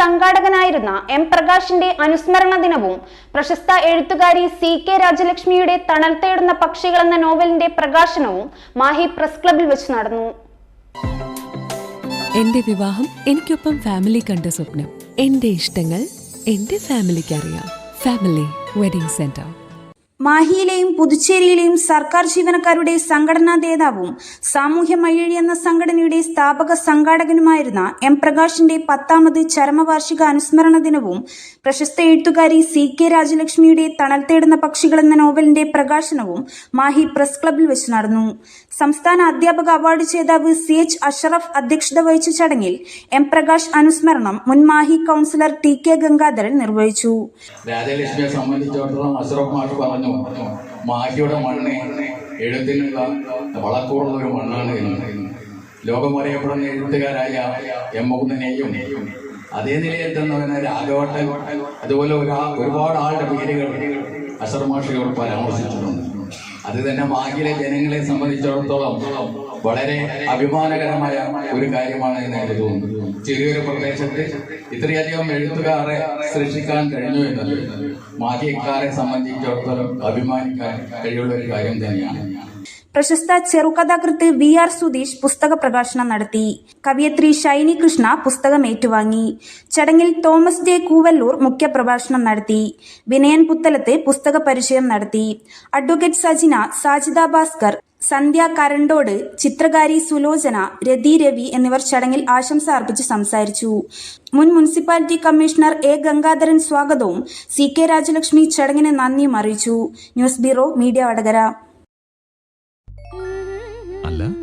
സംഘാടകനായിരുന്ന M പ്രകാശിന്റെ അനുസ്മരണ ദിനവും പ്രശസ്ത എഴുത്തുകാരി സി കെ രാജലക്ഷ്മിയുടെ തണൽ തേടുന്ന പക്ഷികൾ എന്ന നോവലിന്റെ പ്രകാശനവും മാഹി പ്രസ് ക്ലബിൽ വെച്ച് നടന്നു. എന്റെ വിവാഹം എനിക്കൊപ്പം ഫാമിലി കണ്ട സ്വപ്നം. എന്റെ ഇഷ്ടങ്ങൾ എന്റെ ഫാമിലിക്ക് അറിയാം ഫാമിലി വെഡിംഗ് സെന്റർ. മാഹിയിലെയും പുതുച്ചേരിയിലെയും സർക്കാർ ജീവനക്കാരുടെ സംഘടനാ നേതാവും സാമൂഹ്യ മയ്യഴി എന്ന സംഘടനയുടെ സ്ഥാപക സംഘാടകനുമായിരുന്ന എം പ്രകാശിന്റെ പത്താമത് ചരമവാർഷിക അനുസ്മരണ ദിനവും പ്രശസ്ത എഴുത്തുകാരി സി കെ രാജലക്ഷ്മിയുടെ തണൽ തേടുന്ന പക്ഷികൾ എന്ന നോവലിന്റെ പ്രകാശനവും മാഹി പ്രസ് ക്ലബിൽ വെച്ച് നടന്നു. സംസ്ഥാന അധ്യാപക അവാർഡ് ജേതാവ് സി എച്ച് അഷറഫ് അധ്യക്ഷത വഹിച്ച ചടങ്ങിൽ എം പ്രകാശ് അനുസ്മരണം മുൻ Mahe councillor T K Gangadharan നിർവഹിച്ചു. രാജലക്ഷ്മിയെ സംബന്ധിച്ചിടത്തോളം അഷ്റഫ് പറഞ്ഞു മാഹിയുടെ മണ്ണ് എഴുത്തിനുള്ള വളക്കൂറുള്ള ഒരു മണ്ണാണ് എന്ന് ലോകം അറിയപ്പെടുന്ന എഴുത്തുകാരായ എം മുകുന്ദനെയും അതേ നിലയിൽ തന്നെ രാഘവട്ടൻ അതുപോലെ ഒരാ ഒരുപാട് ആളുടെ പേരുകൾ അസർമാഷയോട് പരാമർശിച്ചിട്ടുണ്ട്. അത് തന്നെ ബാക്കിയിലെ ജനങ്ങളെ സംബന്ധിച്ചിടത്തോളം വളരെ അഭിമാനകരമായ ഒരു കാര്യമാണ് എന്ന് എനിക്ക് തോന്നുന്നു. ചെറിയൊരു പ്രദേശത്ത് ഇത്രയധികം എഴുത്തുകാരെ സൃഷ്ടിക്കാൻ കഴിഞ്ഞു എന്നത് മാഹിയക്കാരെ സംബന്ധിച്ചിടത്തോളം അഭിമാനിക്കാൻ കഴിയുള്ള ഒരു കാര്യം തന്നെയാണ്. പ്രശസ്ത ചെറുകഥാകൃത്ത് വി ആർ സുധീഷ് പുസ്തക പ്രകാശനം നടത്തി. കവിയത്രി ഷൈനി കൃഷ്ണ പുസ്തകം ഏറ്റുവാങ്ങി. ചടങ്ങിൽ തോമസ് ജെ കൂവല്ലൂർ മുഖ്യപ്രഭാഷണം നടത്തി. വിനയൻ പുത്തലത്തെ പുസ്തക പരിചയം നടത്തി. അഡ്വക്കേറ്റ് സജിന സാജിദ ഭാസ്കർ സന്ധ്യ കരണ്ടോട് ചിത്രകാരി സുലോചന രതി രവി എന്നിവർ ചടങ്ങിൽ ആശംസ അർപ്പിച്ച് സംസാരിച്ചു. മുൻ മുനിസിപ്പാലിറ്റി കമ്മീഷണർ എ ഗംഗാധരൻ സ്വാഗതവും സി കെ രാജലക്ഷ്മി ചടങ്ങിന് നന്ദിയും അറിയിച്ചു. News bureau media Vadakara.